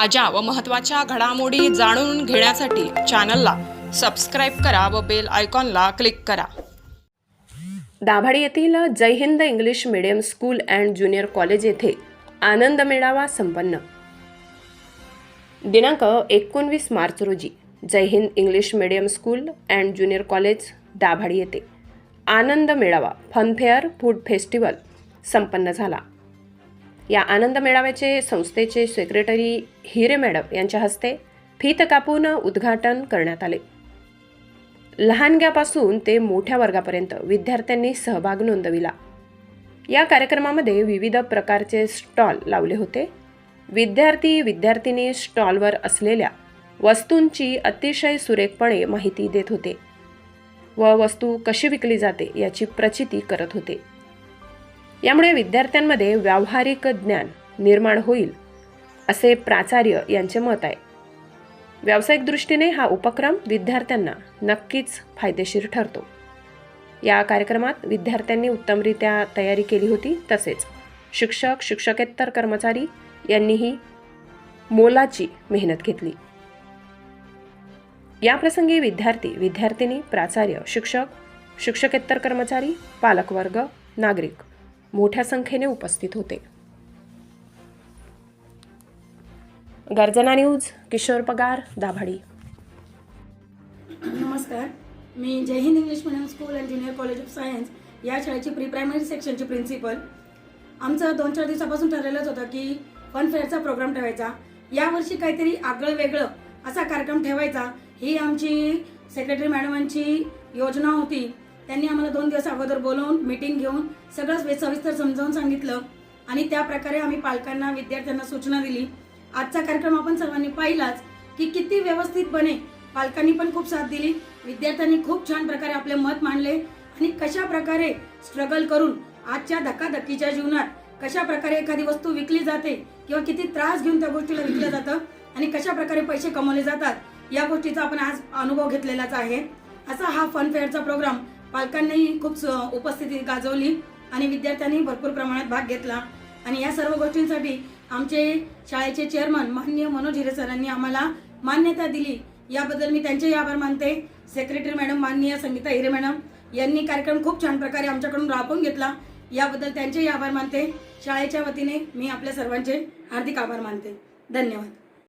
ताज्या व महत्त्वाच्या घडामोडी जाणून घेण्यासाठी चॅनलला सबस्क्राईब करा व बेल आयकॉनला क्लिक करा. दाभाडी येथील Jai Hind English medium school and junior college येथे आनंद मेळावा संपन्न. दिनांक एकोणवीस मार्च रोजी Jai Hind English medium school and junior college Dabhadi येथे आनंद मेळावा फनफेअर फूड फेस्टिवल संपन्न झाला. या आनंद मेळाव्याचे संस्थेचे सेक्रेटरी हिरे मॅडम यांच्या हस्ते फीत कापून उद्घाटन करण्यात आले. लहानग्यापासून ते मोठ्या वर्गापर्यंत विद्यार्थ्यांनी सहभाग नोंदविला. या कार्यक्रमामध्ये विविध प्रकारचे स्टॉल लावले होते. विद्यार्थी विद्यार्थिनी स्टॉलवर असलेल्या वस्तूंची अतिशय सुरेखपणे माहिती देत होते व वस्तू कशी विकली जाते याची प्रचिती करत होते. यामुळे विद्यार्थ्यांमध्ये व्यावहारिक ज्ञान निर्माण होईल असे प्राचार्य यांचे मत आहे. व्यावसायिक दृष्टीने हा उपक्रम विद्यार्थ्यांना नक्कीच फायदेशीर ठरतो. या कार्यक्रमात विद्यार्थ्यांनी उत्तमरित्या तयारी केली होती तसेच शिक्षक शिक्षकेतर कर्मचारी यांनीही मोलाची मेहनत घेतली. याप्रसंगी विद्यार्थी विद्यार्थिनी प्राचार्य शिक्षक शिक्षकेतर कर्मचारी पालकवर्ग नागरिक मोठ्या संख्येने उपस्थित होते. गर्जना न्यूज किशोर पगार दाभाडी. नमस्कार. मी Jai Hind English medium school and junior college of science या शाळेची प्री प्रायमरी सेक्शनची प्रिन्सिपल आमचं दोन चार दिवसापासून ठरलेलंच होतं की फन फेअरचा प्रोग्राम ठेवायचा. यावर्षी काहीतरी आगळं वेगळं असा कार्यक्रम ठेवायचा. ही आमची सेक्रेटरी मॅडमांची योजना होती. त्यांनी आम्हाला दोन दिवस अगोदर बोलवून मीटिंग घेऊन सगळं वे- सविस्तर समजावून सांगितलं. आणि त्या प्रकारे आम्ही पालकांना विद्यार्थ्यांना सूचना दिली. आजचा कार्यक्रम आपण सर्वांनी पाहिलाच की किती व्यवस्थितपणे पालकांनी पण खूप साथ दिली. विद्यार्थ्यांनी खूप छान प्रकारे आपले मत मांडले. आणि कशा प्रकारे स्ट्रगल करून आजच्या धकाधकीच्या जीवनात कशा प्रकारे एखादी वस्तू विकली जाते किंवा किती त्रास घेऊन त्या गोष्टीला विकलं जातं आणि कशा प्रकारे पैसे कमवले जातात या गोष्टीचा आपण आज अनुभव घेतलेलाच आहे. असा हा फन फेअरचा प्रोग्राम पालकांनीही खूप स- उपस्थिती गाजवली आणि विद्यार्थ्यांनी भरपूर प्रमाणात भाग घेतला. आणि या सर्व गोष्टींसाठी आमचे शाळेचे चेअरमन माननीय मनोज हिरे सरांनी आम्हाला मान्यता दिली. याबद्दल मी त्यांचेही आभार मानते. सेक्रेटरी मॅडम माननीय संगीता हिरे मॅडम यांनी कार्यक्रम खूप छान प्रकारे आमच्याकडून राबवून घेतला. याबद्दल त्यांचेही आभार मानते. शाळेच्या वतीने मी आपल्या सर्वांचे हार्दिक आभार मानते. धन्यवाद.